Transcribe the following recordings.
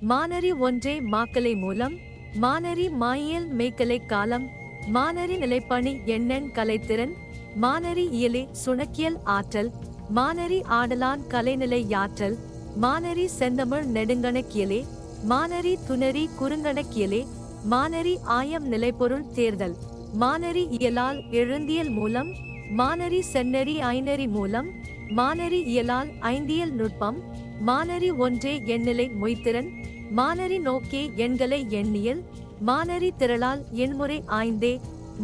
மானரி ஒன்றே மாக்கலை மூலம் மானரி மாயியல் மேய்க்கலை காலம் மானரி நிலைப்பணி எண்ணெண் கலைத்திறன் மானரி இயலே சுணக்கியல் ஆற்றல் மானரி ஆடலான் கலைநிலை யாற்றல் மானரி செந்தமிழ் நெடுங்கணக்கியலே மானரி துணரி குறுங்கணக்கியலே மானரி ஆயம் நிலைப்பொருள் தேர்தல் மானரி இயலால் எழுந்தியல் மூலம் மானரி செந்நெறி ஐநரி மூலம் மானரி இயலால் ஐந்தியல் நுட்பம் மானரி ஒன்றே எண்ணிலை மொய்த்திறன் மானரி நோக்கே எண்களை எண்ணியல் மானரி திரளால் எண்முறை ஆய்ந்தே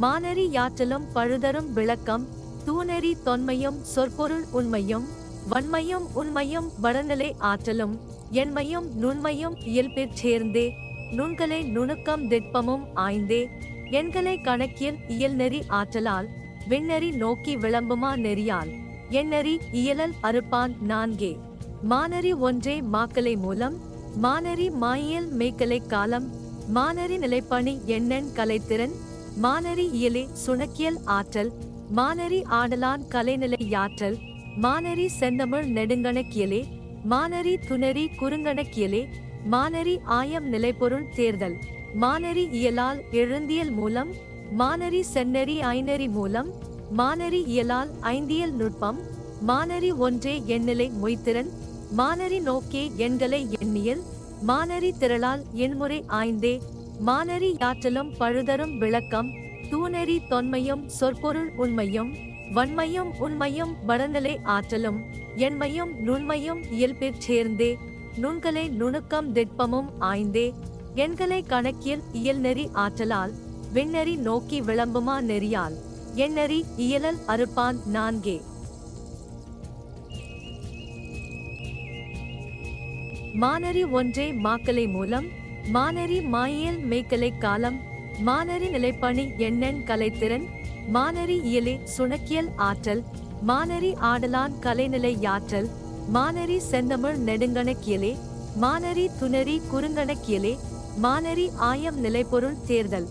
மானரி யாற்றலும் பழுதரும் விளக்கம் தூணரி தொன்மையும் சொற்பொருள் உண்மையும் வன்மையும் உண்மையும் வடநிலை ஆற்றலும் எண்மையும் நுண்மையும் இயல்பிற் சேர்ந்தே நுண்களை நுணுக்கம் திட்பமும் ஆய்ந்தே எண்களை கணக்கியல் இயல்நெறி ஆற்றலால் விண்ணறி நோக்கி விளம்புமா நெறியால் எண்ணறி இயலல் அறுப்பான் நான்கே மானறி ஒன்றே மாக்கலை மூலம் மானரி மாயியல் மேய்க்கலை காலம் மானரி நிலைப்பணி எண்ணெண் கலைத்திறன் மானரி இயலே சுணக்கியல் ஆற்றல் மானரி ஆடலான் கலைநிலை யாற்றல் மானரி செந்தமிழ் நெடுங்கணக்கியலே மானரி துணரி குறுங்கணக்கியலே மானரி ஆயம் நிலைப்பொருள் தேர்தல் மானரி இயலால் எழுந்தியல் மூலம் மானரி செந்நெறி ஐநெறி மூலம் மானரி இயலால் ஐந்தியல் நுட்பம் மானரி ஒன்றே எண்ணிலை மொய்த்திறன் மானரி நோக்கே எண்களை எண்ணியல் மானரி திரளால் எண்முறை ஆய்ந்தே மானரி யாற்றலும் பழுதரும் விளக்கம் தூணெறி தொன்மையும் சொற்பொருள் உண்மையும் வன்மையும் உண்மையும் வடநிலை ஆற்றலும் எண்மையும் நுண்மையும் இயல்பிற் சேர்ந்தே நுண்களை நுணுக்கம் திட்பமும் ஆய்ந்தே எண்களை கணக்கியல் இயல்நெறி ஆற்றலால் விண்ணறி நோக்கி விளம்புமா நெறியால் எண்ணறி இயலல் அறுப்பான் நான்கே. மானரி ஒன்றே மாக்கலை மூலம் மானரி மாயியல் மேய்க்கலை காலம் மானரி நிலைப்பணி எண்ணெண் கலைத்திறன் மானரி இயலே சுணக்கியல் ஆற்றல் மானரி ஆடலான் கலைநிலை யாற்றல் மானரி செந்தமிழ் நெடுங்கணக்கியலே மானரி துணரி குறுங்கணக்கியலே மானரி ஆயம் நிலைப்பொருள் தேர்தல்.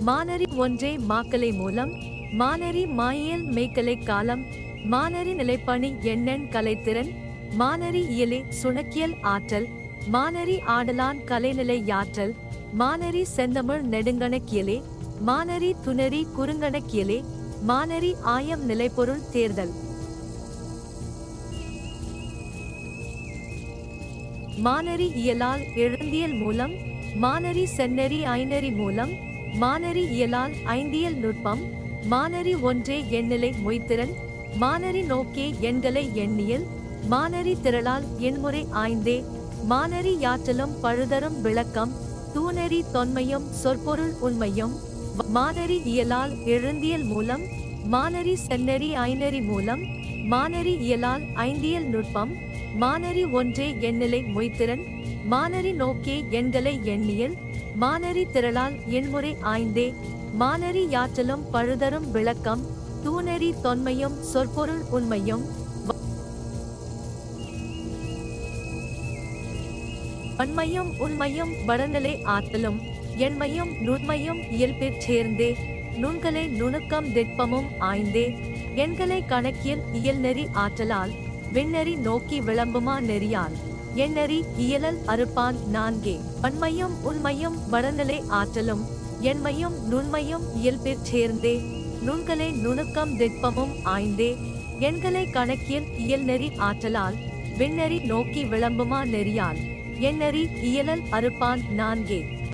மானரி ஒன்றே மாக்கலை மூலம் மானரி மாயியல் மேய்க்கலை காலம் மானரி நிலைப்பணி எண்ணெண் கலைத்திறன் மானரி இயலே சுணக்கியல் ஆற்றல் மானரி ஆடலான் கலைநிலை யாற்றல் மானரி செந்தமிழ் நெடுங்கணக்கியலே மானரி துணரி குறுங்கணக்கியலே மானரி ஆயம் நிலைப்பொருள் தேர்தல். மானரி இயலால் எழுந்தியல் மூலம் மானரி செந்நெறி ஐநெறி மூலம் மானரி இயலால் ஐந்தியல் நுட்பம் மானரி ஒன்றே எண்ணிலை மொய்த்திறன் மானரி நோக்கே எண்களை எண்ணியல் மானரி திரளால் எண்முறை ஆய்ந்தே. மானரி யாற்றலும் பழுதரும் விளக்கம் தூணறி தொன்மையும் சொற்பொருள் உண்மையும். மானரி இயலால் எழுந்தியல் மூலம் மானரி செந்நெறி ஐநெறி மூலம். மானரி இயலால் ஐந்தியல் நுட்பம் மானரி ஒன்றே எண்ணிலை மொய்த்திறன் மானரி நோக்கே எண்களை எண்ணியல் மானரி திரளால் எண்முறை ஆய்ந்தே. மானரி யாற்றலும் பழுதரும் விளக்கம் தூணறி தொன்மையும் சொற்பொருள் உண்மையும். பன்மையும் உண்மையும் வடநிலை ஆற்றலும் எண்மையும் நுண்மையும் இயல்பிற் சேர்ந்தே நுண்களை நுணுக்கம் திட்பமும் ஆய்ந்தே. எண்களை கணக்கியல் இயல்நெறி ஆற்றலால் விண்ணறி நோக்கி விளம்புமா நெறியால் எண்ணறி இயலல் அறுப்பான் நான்கே. பன்மையும் உண்மையும் வடநிலை ஆற்றலும் எண்மையும் நுண்மையும் இயல்பிற் சேர்ந்தே நுண்களை நுணுக்கம் திட்பமும் ஆய்ந்தே. எண்களை கணக்கியல் இயல்நெறி ஆற்றலால் விண்ணறி நோக்கி விளம்புமா நெறியால் எண்ணறி இயலல் அறுப்பான் நான்கே.